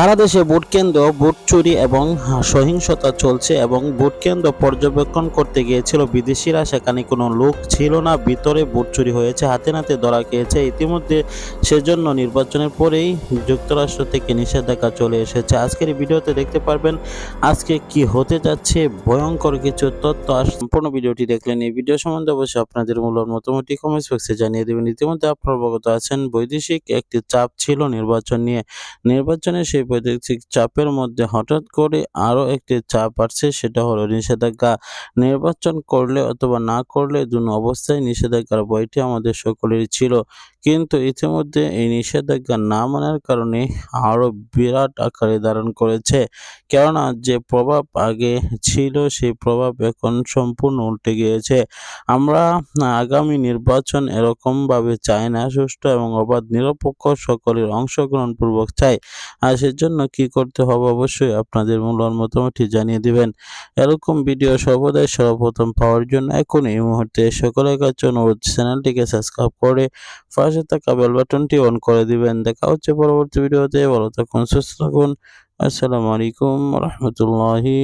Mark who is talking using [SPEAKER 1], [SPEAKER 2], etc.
[SPEAKER 1] সারা দেশে ভোট কেন্দ্র, ভোট চুরি এবং সহিংসতা চলছে এবং ভোট কেন্দ্র পর্যবেক্ষণ করতে গিয়েছিল বিদেশিরা। সেখানে কোনো লোক ছিল না, ভিতরে ভোট চুরি হয়েছে, হাতে নাতে ধরা খেয়েছে। ইতিমধ্যে সেজন্য নির্বাচনের পরেই যুক্তরাষ্ট্র থেকে নিষেধাজ্ঞা চলে এসেছে। আজকের ভিডিওতে দেখতে পারবেন আজকে কি হতে যাচ্ছে, ভয়ঙ্কর কিছু তথ্য। আর সম্পূর্ণ ভিডিওটি দেখলেন এই ভিডিও সম্বন্ধে অবশ্যই আপনাদের মূল্য মতামতটি কমেন্টস বক্সে জানিয়ে দেবেন। ইতিমধ্যে আপনারা অবগত আছেন, বৈদেশিক একটি চাপ ছিল নির্বাচন নিয়ে। নির্বাচনে সেই বৈদেশিক চাপের মধ্যে হঠাৎ করে আরও একটি চাপ আসছে, সেটা হলো নিষেধাজ্ঞা নির্বাচন করলে অথবা না করলে দুনো অবস্থায় নিষেধাজ্ঞার বইটি আমাদের সকলেরই ছিল। কিন্তু ইতিমধ্যে এই নিষেধাজ্ঞা না মানার কারণে আরও বিরাট আকারে ধারণ করেছে। কেননা যে প্রভাব আগে ছিল, সেই প্রভাব এখন সম্পূর্ণ উল্টে গিয়েছে। আমরা আগামী নির্বাচন এরকমভাবে চাই না, সুষ্ঠু এবং অবাধ, নিরপেক্ষ সকলের অংশগ্রহণপূর্বক চাই। আর সেজন্য কি করতে হবে অবশ্যই আপনাদের মূল্যবান মতামতটি জানিয়ে দিবেন। এরকম ভিডিও সর্বদাই সর্বপ্রথম পাওয়ার জন্য এখন এই মুহূর্তে সকলের কাছে অনুরোধ, চ্যানেলটিকে সাবস্ক্রাইব করে পাশে থাকা বেল বাটনটি অন করে দিবেন। দেখা হচ্ছে পরবর্তী ভিডিওতে, ভালো থাকুন, সুস্থ থাকুন। আসসালামু আলাইকুম রহমতুল্লাহি